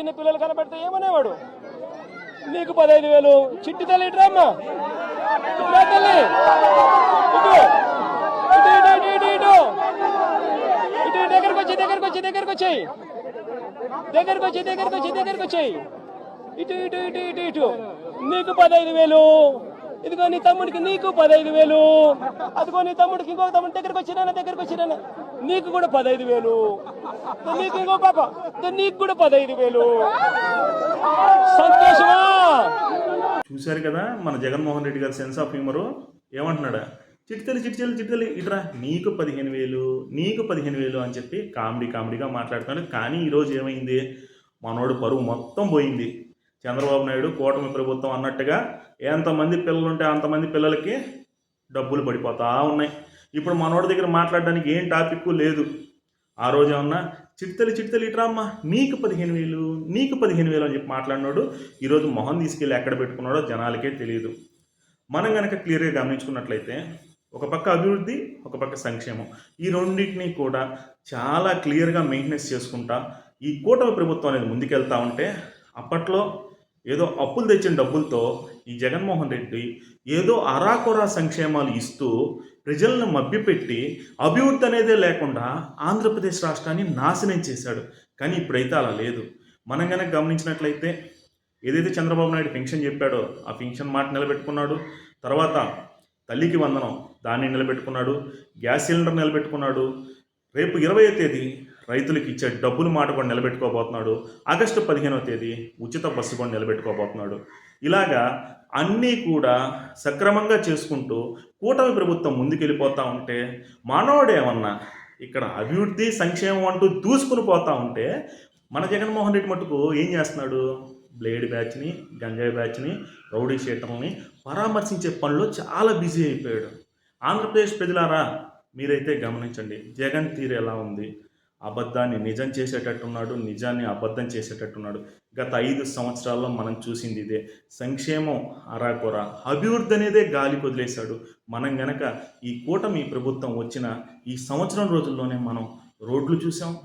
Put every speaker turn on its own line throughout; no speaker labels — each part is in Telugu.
చిన్న పిల్లలు కనబడితే ఏమనేవాడు? నీకు పదహైదు వేలు. చిట్టి తల్లి ఇట్రామ్మా తల్లి. ఇటు. ఇటు ఇటు ఇటు ఇటు ఇటు. దగ్గరకు వచ్చి దగ్గరకు వచ్చి దగ్గరకు వచ్చాయి. దగ్గరకు వచ్చి దగ్గరకు వచ్చి దగ్గరకు వచ్చాయి. ఇటు ఇటు ఇటు ఇటు ఇటు. నీకు పదహైదు వేలు. ఇదిగో నీ తమ్ముడికి నీకు పదహైదు వేలు. అదిగో నీ తమ్ముడికి ఇంకొక తమ్ముడి దగ్గరకు వచ్చినా దగ్గరకు వచ్చిన నీకు కూడా పదహైదు వేలు. నీకు ఇంకో పాప? నీకు కూడా పదహైదు వేలు. సంతోషమా?
చూశారు కదా మన జగన్మోహన్ రెడ్డి గారి సెన్స్ ఆఫ్ హ్యూమరు? ఏమంటున్నాడా? చిట్కలి చిట్తలి చిట్కలి ఇట్రా నీకు పదిహేను వేలు నీకు పదిహేను వేలు అని చెప్పి కామెడీ కామెడీగా మాట్లాడుతున్నాడు. కానీ ఈరోజు ఏమైంది? మనోడు పరువు మొత్తం పోయింది. చంద్రబాబు నాయుడు కూటమి ప్రభుత్వం అన్నట్టుగా ఎంతమంది పిల్లలు ఉంటే అంతమంది పిల్లలకి డబ్బులు పడిపోతా ఉన్నాయి. ఇప్పుడు మనోడి దగ్గర మాట్లాడడానికి ఏం టాపిక్ లేదు. ఆ రోజు ఏమన్నా చిట్తలు చిట్తలు ఇట్రామ్మా నీకు పదిహేను వేలు నీకు పదిహేను వేలు అని చెప్పి మాట్లాడినాడు ఈరోజు మొహం తీసుకెళ్ళి ఎక్కడ పెట్టుకున్నాడో జనాలకే తెలియదు మనం కనుక క్లియర్గా గమనించుకున్నట్లయితే ఒక పక్క అభివృద్ధి ఒక పక్క సంక్షేమం. ఈ రెండింటినీ కూడా చాలా క్లియర్గా మెయింటెనెన్స్ చేసుకుంటా ఈ కూటమి ప్రభుత్వం అనేది ముందుకెళ్తా ఉంటే అప్పట్లో ఏదో అప్పులు తెచ్చిన డబ్బులతో ఈ జగన్మోహన్ రెడ్డి ఏదో అరాకొరా సంక్షేమాలు ఇస్తూ ప్రజలను మభ్యపెట్టి అభివృద్ధి అనేదే లేకుండా ఆంధ్రప్రదేశ్ రాష్ట్రాన్ని నాశనం చేశాడు. కానీ ఇప్పుడైతే అలా లేదు. మనం కనుక గమనించినట్లయితే ఏదైతే చంద్రబాబు నాయుడు పెన్షన్ చెప్పాడో ఆ పెన్షన్ మాట నిలబెట్టుకున్నాడు. తర్వాత తల్లికి వందనం దాన్ని నిలబెట్టుకున్నాడు. Gas cylinder నిలబెట్టుకున్నాడు. రేపు ఇరవై తేదీ రైతులకు ఇచ్చే డబ్బులు మాట కూడా నిలబెట్టుకోబోతున్నాడు. ఆగస్టు పదిహేనవ తేదీ ఉచిత బస్సు కూడా నిలబెట్టుకోబోతున్నాడు. ఇలాగా అన్నీ కూడా సక్రమంగా చేసుకుంటూ కూటమి ప్రభుత్వం ముందుకెళ్ళిపోతూ ఉంటే మానవుడేమన్నా ఇక్కడ అభివృద్ధి సంక్షేమం అంటూ దూసుకుని పోతా ఉంటే మన జగన్మోహన్ రెడ్డి మటుకు ఏం చేస్తున్నాడు? బ్లేడ్ బ్యాచ్ని గంజాయి బ్యాచ్ని రౌడీ షీటర్ని పరామర్శించే పనిలో చాలా బిజీ అయిపోయాడు. ఆంధ్రప్రదేశ్ ప్రజలారా మీరైతే గమనించండి జగన్ తీరు ఎలా ఉంది? అబద్ధాన్ని నిజం చేసేటట్టున్నాడు నిజాన్ని అబద్ధం చేసేటట్టున్నాడు. గత ఐదు సంవత్సరాల్లో మనం చూసింది ఇదే. సంక్షేమం అరాకొర. అభివృద్ధి అనేదే గాలి వదిలేశాడు మనం గనక ఈ కూటమి ప్రభుత్వం వచ్చిన ఈ సంవత్సరం రోజుల్లోనే మనం రోడ్లు చూసాం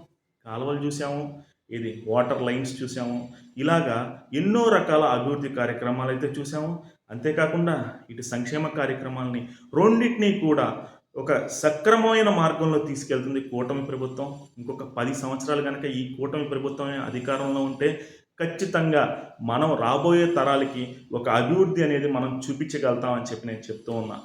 కాలువలు చూసాము ఇది వాటర్ లైన్స్ చూసాము ఇలాగా ఎన్నో రకాల అభివృద్ధి కార్యక్రమాలు అయితే చూసాము అంతేకాకుండా ఇటు సంక్షేమ కార్యక్రమాలని రెండింటినీ కూడా ఒక సక్రమమైన మార్గంలో తీసుకెళ్తుంది కూటమి ప్రభుత్వం. ఇంకొక పది సంవత్సరాలు కనుక ఈ కూటమి ప్రభుత్వమే అధికారంలో ఉంటే ఖచ్చితంగా మనం రాబోయే తరాలకి ఒక అభివృద్ధి అనేది మనం చూపించగలుగుతామని చెప్పి నేను చెప్తూ ఉన్నా.